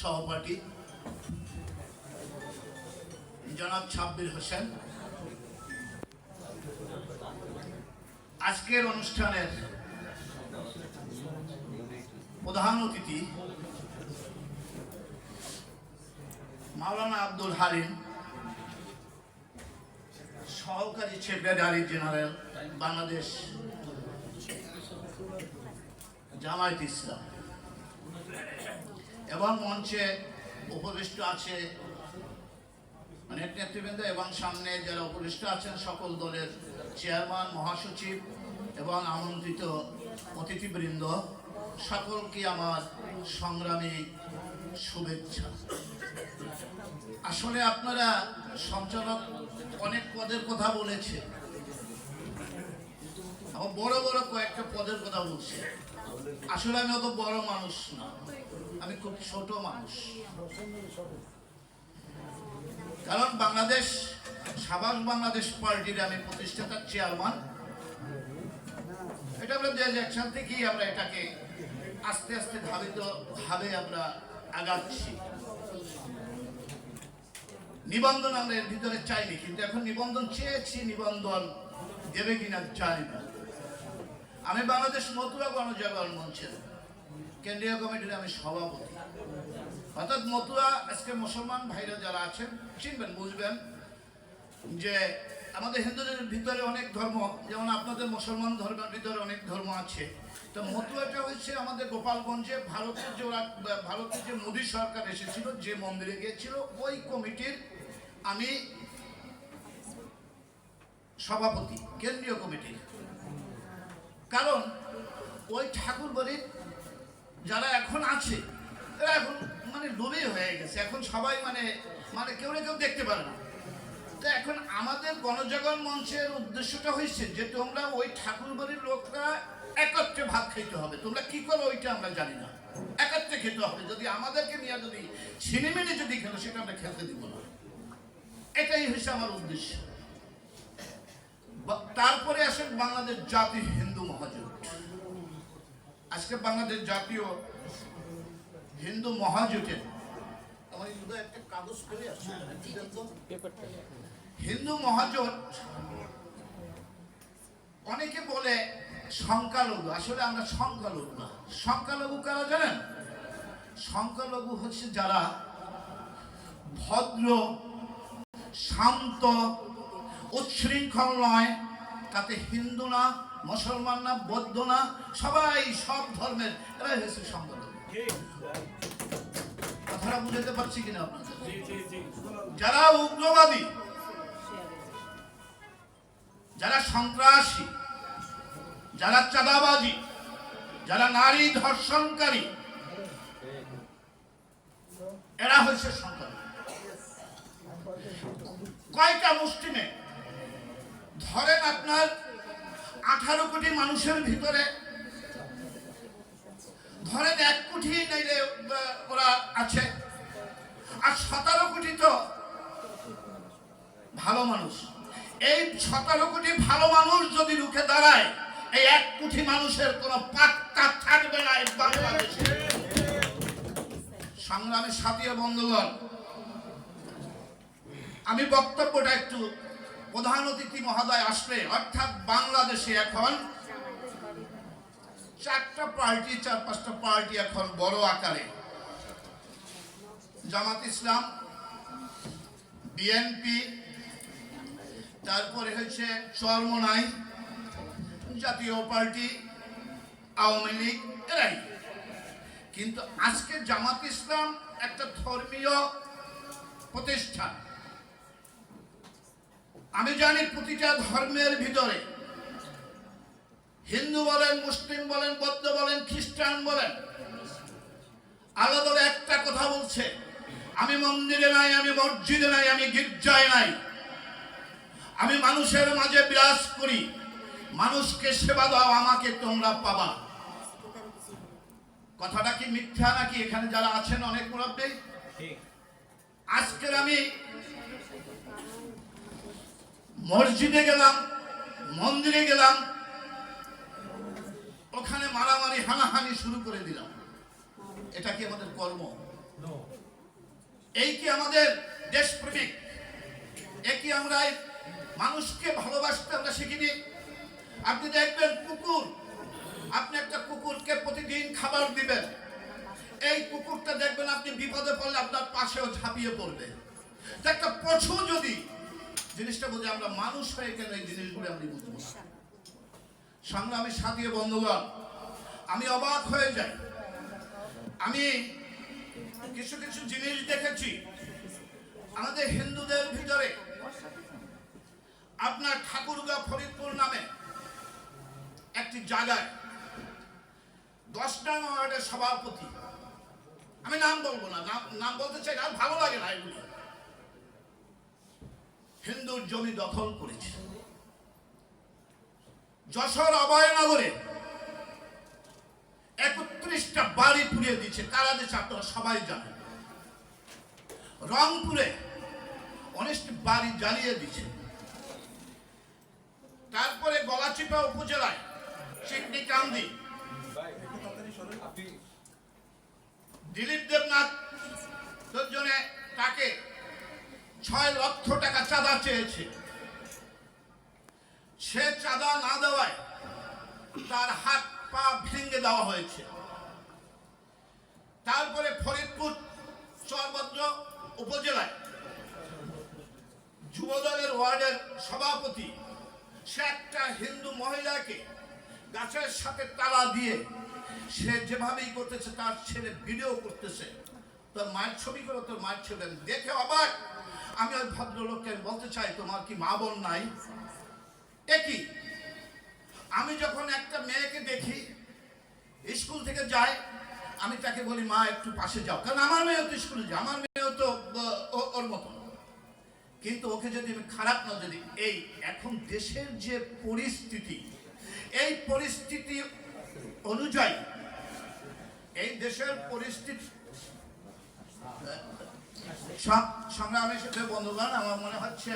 সহপাঠী জনাব ছাব্বির হোসেন। আজকের অনুষ্ঠানের প্রধান অতিথি মাওলানা আব্দুল হালিম, সহকারী সেক্রেটারি জেনারেল, বাংলাদেশ জামায়াত ইসলাম। এবং মঞ্চে উপবিষ্ট আছে অনেক নেতৃবৃন্দ এবং সামনে যারা উপবিষ্ট আছেন সকল দলের চেয়ারম্যান, মহাসচিব এবং আমন্ত্রিত অতিথিবৃন্দ, সকলকে আমার সংগ্রামী শুভেচ্ছা। আসলে আপনারা সঞ্চালক অনেক পদের কথা বলেছে বড় বড় কয়েকটা পদের কথা বলছে আসলে আমি অত বড় মানুষ না। আমি খুব ছোট মানুষ। কারণ বাংলাদেশ সাবাস বাংলাদেশ পার্টির আমি প্রতিষ্ঠাতার চেয়ারম্যান। এটা আমরা দু হাজার এক সাল থেকেই আমরা এটাকে আস্তে আস্তে ধাবিত ভাবে আমরা আগাচ্ছি। নিবন্ধন আমরা এর ভিতরে চাইনি, কিন্তু এখন নিবন্ধন চেয়েছি, নিবন্ধন দেবে কিনা জানি না। আমি বাংলাদেশ মতুয়া গণজাগরণ মঞ্চের কেন্দ্রীয় কমিটির আমি সভাপতি। অর্থাৎ মতুয়া আজকে মুসলমান ভাইরা যারা আছেন, চিনবেন, বুঝবেন যে আমাদের হিন্দুদের ভিতরে অনেক ধর্ম, যেমন আপনাদের মুসলমান ধর্মের ভিতরে অনেক ধর্ম আছে। তো মতুয়াটা হচ্ছে আমাদের গোপালগঞ্জে ভারতের যে ভারতের যে মোদী সরকার এসেছিল, যে মন্দিরে গিয়েছিল, ওই কমিটির আমি সভাপতি, কেন্দ্রীয় কমিটির। কারণ ওই ঠাকুর বাড়ির যারা এখন আছে এরা এখন মানে ডুবে হয়ে গেছে। এখন সবাই মানে মানে কেউ না কেউ দেখতে পারে না। তো এখন আমাদের গণজাগরণ মঞ্চের উদ্দেশ্যটা হয়েছে যে তোমরা ওই ঠাকুর বাড়ির লোকরা একত্রে ভাত খেতে হবে। তোমরা কি করো ওইটা আমরা জানি না। একত্রে খেতে হবে। যদি আমাদেরকে নিয়ে যদি সিনেমেনে যদি খেলো, সেটা আমরা খেলতে দিব না। এটাই হয়েছে আমার উদ্দেশ্য। তারপরে আসে বাংলাদেশ জাতি হিন্দু মহাজোট আজকে বাংলাদেশ জাতীয় হিন্দু মহাজোটের কাগজ হিন্দু মহাজোট অনেকে বলে সংখ্যালঘু। আসলে আমরা সংখ্যালঘু না। সংখ্যালঘু কারা জানেন? সংখ্যালঘু হচ্ছে যারা ভদ্র শান্ত উচ্ছৃঙ্খল নয় তাতে হিন্দু না মুসলমান না বৌদ্ধ না সবাই সব ধর্মের এরা হয়েছে সংখ্যালঘু কথাটা বুঝাতে পারছি কিনা আপনাদের? যারা উগ্রবাদী যারা সন্ত্রাসী যারা চাঁদাবাজি যারা নারী ধর্ষণকারী এরা হচ্ছে সংখ্যালঘু কয়টা মুসলিমে ধরেন আপনার আঠারো কোটি মানুষের ভিতরে। ধরেন এক কোটি নাইলে ওরা আছে। আর সতেরো কোটি তো ভালো মানুষ। এই সতেরো কোটি ভালো মানুষ যদি রুখে দাঁড়ায়, এই এক কোটি মানুষের কোনো পাত্তা থাকবে না এই বাংলাদেশে। সংগ্রামের সাথী বন্ধুগণ, আমি বক্তব্যটা একটু প্রধান অতিথি মহোদয় আসবে। অর্থাৎ বাংলাদেশে এখন চারটা পার্টি, চার পাঁচটা পার্টি এখন বড় আকারে। জামাত ইসলাম, বিএনপি, তারপরে হচ্ছে চরমনাই, জাতীয় পার্টি, আওয়ামী লীগ, এরাই। কিন্তু আজকে জামাত ইসলাম একটা ধর্মীয় প্রতিষ্ঠান। আমি জানি প্রতিটা ধর্মের ভিতরে হিন্দু বলেন মুসলিম বলেন বৌদ্ধ বলেন খ্রিস্টান বলেন আলাদা একটা কথা বলছে আমি মন্দিরে নাই আমি মসজিদে নাই আমি গির্জায় নাই। আমি মানুষের মাঝে বিরাজ করি মানুষকে সেবা দাও আমাকে তোমরা পাবা। কথাটা কি মিথ্যা নাকি? এখানে যারা আছেন অনেক মুরব্বী। আজকের আমি মসজিদে গেলাম মন্দিরে গেলাম ওখানে মারামারি হানাহানি শুরু করে দিলাম। এটা কি আমাদের কর্ম? এই কি আমাদের দেশপ্রেমিক? এ কি আমরা মানুষকে ভালোবাসতে আমরা শিখিনি? আপনি দেখবেন কুকুর আপনি একটা কুকুরকে প্রতিদিন খাবার দিবেন। এই কুকুরটা দেখবেন আপনি বিপদে পড়লে আপনার পাশেও ঝাঁপিয়ে পড়বে। একটা পশু যদি জিনিসটা বুঝে আমরা মানুষ হয়ে কেন এই জিনিসগুলো আমরা বুঝব না সংগ্রামী সাথী বন্ধুগণ আমি অবাক হয়ে যাই। আমি কিছু কিছু জিনিস দেখেছি। আমাদের হিন্দুদের ভিতরে আপনার ঠাকুরগা ফরিদপুর নামে একটি জায়গায় দশটা ওয়ার্ডের সভাপতি। আমি নাম বলব না নাম বলতে চাই না, আর ভালো লাগে না এগুলো। হিন্দুর জমি দখল করেছে। যশোর অভয়নগরে একত্রিশটা বাড়ি পুড়িয়ে দিচ্ছে কারা দিচ্ছে আপনারা সবাই জানেন। রংপুরে অনেকটি বাড়ি জ্বালিয়ে দিচ্ছে তারপরে গলাচিপা উপজেলায় চিকনি কান্দি। দিলীপ দেবনাথ জনে তাকে ছয় লক্ষ টাকা চাঁদা চেয়েছে। সে চাঁদা না দেওয়ায় তার হাত পা ভেঙে দেওয়া হয়েছে। তারপরে ফরিদপুর চরভদ্র উপজেলায় যুবদলের ওয়ার্ডের সভাপতি, সে একটা হিন্দু মহিলাকে গাছের সাথে তালা দিয়ে সে যেভাবেই করতেছে, তার ছেলে ভিডিও করতেছে। তোর মায়ের ছবি করে তোর মায়ের ছবি দেখে অবাক। আমি ওই ভদ্রলোককে বলতে চাই তোমার কি মা বোন নাই? একই আমি যখন একটা মেয়েকে দেখি, স্কুল থেকে যায়, আমি তাকে বলি, মা, একটু পাশে যাও। কারণ আমার মেয়েও তো স্কুলে যায়, আমার মেয়েও তো ওর মতো কিন্তু ওকে যদি আমি খারাপ না যদি এই এখন দেশের যে পরিস্থিতি, এই পরিস্থিতি অনুযায়ী, এই দেশের পরিস্থিতি সংগ্রামের সাথে বন্ধুগণ আমার মনে হচ্ছে